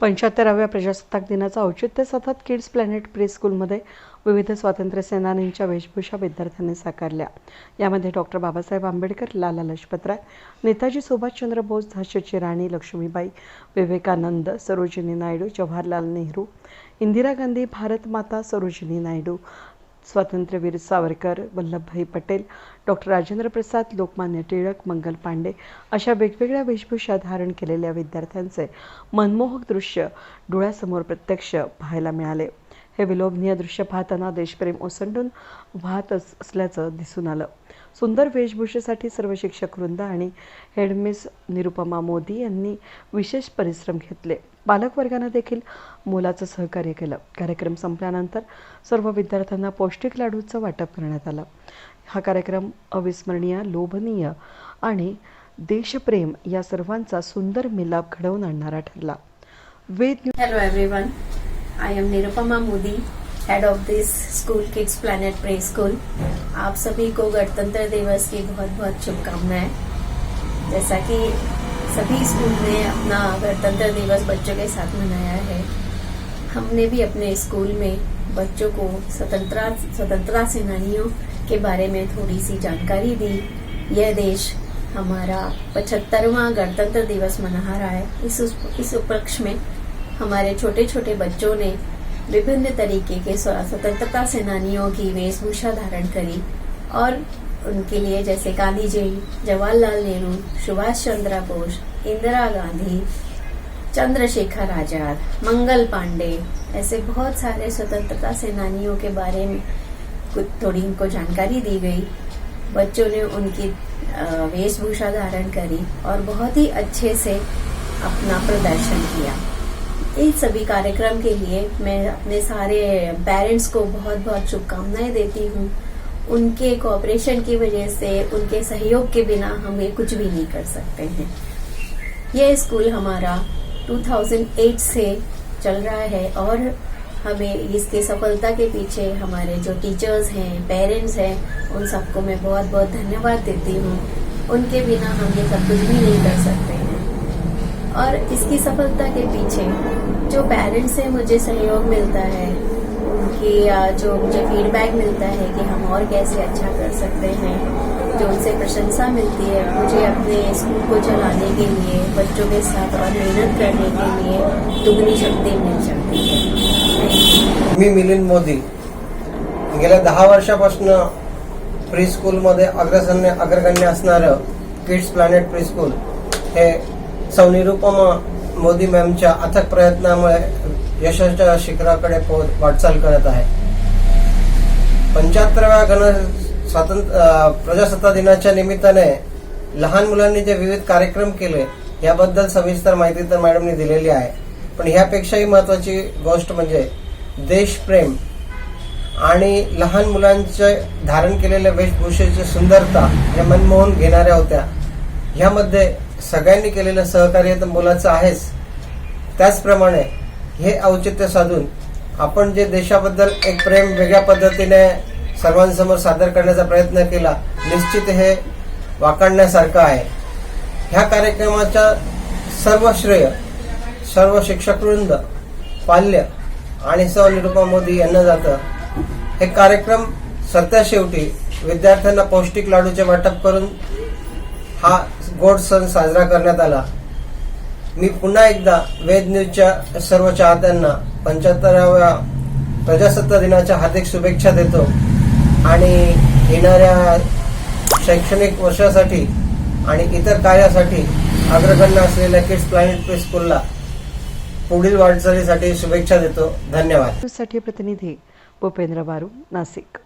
पंच्याहत्तराव्या प्रजासत्ताक दिनाचं औचित्य साधत किड्स प्लॅनेट प्री स्कूलमध्ये विविध स्वातंत्र्य सेनानींच्या वेशभूषा विद्यार्थ्यांनी साकारल्या. यामध्ये डॉक्टर बाबासाहेब आंबेडकर लाला लजपतराय नेताजी सुभाषचंद्र बोस झाशीची राणी लक्ष्मीबाई विवेकानंद सरोजिनी नायडू जवाहरलाल नेहरू इंदिरा गांधी भारत माता सरोजिनी नायडू स्वातंत्र्यवीर सावरकर वल्लभभाई पटेल डॉक्टर राजेंद्र प्रसाद लोकमान्य टिळक मंगल पांडे अशा वेगवेगळ्या वेशभूषा धारण केलेल्या विद्यार्थ्यांचे मनमोहक दृश्य डोळ्यासमोर प्रत्यक्ष पाहायला मिळाले. हे विलोभनीय दृश्य पाहताना देशप्रेम ओसंडून वाहत असल्याचं दिसून आलं. सुंदर वेशभूषेसाठी सर्व शिक्षक वृंद आणि हेडमिस निरुपमा मोदी यांनी विशेष परिश्रम घेतले. पालकवर्गानं देखील मोलाचं सहकार्य केलं. कार्यक्रम संपल्यानंतर सर्व विद्यार्थ्यांना पौष्टिक लाडूचं वाटप करण्यात आलं. हा कार्यक्रम अविस्मरणीय लोभनीय आणि देशप्रेम या सर्वांचा सुंदर मिलाप घडवून आणणारा ठरला. वेद hello everyone I am Nirupama Modi head of this school kids Planet preschool आप सभी को गणतंत्र दिवस की बहुत बहुत शुभकामनाएं। जैसा कि सभी स्कूल ने अपना गणतंत्र दिवस बच्चों के साथ मनाया है। हमने भी अपने स्कूल में बच्चों को स्वतंत्रता स्वतंत्रता सेनानियों के बारे में थोड़ी सी जानकारी दी। यह देश हमारा पचहत्तरवा गणतंत्र दिवस मना रहा है। इस इस उपलक्ष्य में हमारे छोटे छोटे बच्चों ने विभिन्न तरीके के स्वतंत्रता सेनानियों की वेशभूषा धारण करी और उनके लिए जैसे गांधी जी जवाहरलाल नेहरू, सुभाष चंद्र बोस, इंदिरा गांधी, चंद्रशेखर आज़ाद, मंगल पांडे, ऐसे बहुत सारे स्वतंत्रता सेनानियों के बारे में कुछ थोड़ी उनको जानकारी दी गई। बच्चों ने उनकी वेशभूषा धारण करी और बहुत ही अच्छे से अपना प्रदर्शन किया। इन सभी कार्यक्रम के लिए मैं अपने सारे पेरेंट्स को बहुत बहुत शुभकामनाएँ देती हूँ। उनके कोऑपरेशन की वजह से, उनके सहयोग के बिना हम ये कुछ भी नहीं कर सकते हैं। ये स्कूल हमारा 2008 से चल रहा है और हमें इसके सफलता के पीछे हमारे जो टीचर्स हैं पेरेंट्स हैं, उन सबको मैं बहुत बहुत धन्यवाद देती हूँ। उनके बिना हम ये सब कुछ भी नहीं कर सकते हैं। और इसकी सफलता के पीछे जो पेरेंट्स से मुझे सहयोग मिलता है कि जो मुझे फीडबैक मिलता है कि हम और कैसे अच्छा कर सकते हैं जो उनसे प्रशंसा मिलती है मुझे अपने स्कूल को चलाने के लिए बच्चों के साथ और मेहनत करने के लिए दुगनी शक्ति मिल जाती है। मी मिलिंद मोदी गेल्या दहा वर्षापासून प्री स्कूलमध्ये अग्रसन्य अग्रगण्य असणारं किड्स प्लॅनेट प्री स्कूल हे सौनिरुपमा मोदी मॅमच्या अथक प्रयत्नामुळे यशाच्या शिखराकडे वाटचाल करत आहे. पंच्याहत्तराव्या गण स्वातंत्र्य प्रजासत्ता प्रजासत्ताक दिनाच्या निमित्ताने लहान मुलांनी जे विविध कार्यक्रम केले याबद्दल सविस्तर माहिती तर मॅडमनी दिलेली आहे. पण ह्यापेक्षाही महत्वाची गोष्ट म्हणजे देशप्रेम आणि लहान मुलांचे धारण केलेल्या वेशभूषेची सुंदरता या मनमोहन घेणाऱ्या होत्या. ह्यामध्ये सगळ्यांनी केलेलं सहकार्य तर मुलाचं आहेच. त्याचप्रमाणे हे औचित्य साधून आपण जे देशाबद्दल एक प्रेम वेगळ्या पद्धतीने सर्वांसमोर सादर करण्याचा प्रयत्न केला निश्चित हे वाकडण्यासारखं आहे. ह्या कार्यक्रमाचा सर्व श्रेय सर्व शिक्षकवृंद पाल्य आणि सौ निरुपा मोदी यांना जातं. हे कार्यक्रम सत्या शेवटी विद्यार्थ्यांना पौष्टिक लाडूचे वाटप करून हा गोड सण साजरा करण्यात आला. मी पुन्हा एकदा वेद न्यूजच्या सर्व चाहत्यांना पंच्याहत्तराव्या प्रजासत्ताक दिनाच्या हार्दिक शुभेच्छा देतो. आणि येणाऱ्या शैक्षणिक वर्षासाठी आणि इतर कार्यासाठी अग्रगण्य असलेल्या किड्स प्लॅनेट प्ले स्कूलला पुढील वाटचालीसाठी शुभेच्छा देतो. धन्यवाद. साठी प्रतिनिधी भूपेंद्र बारू नाशिक.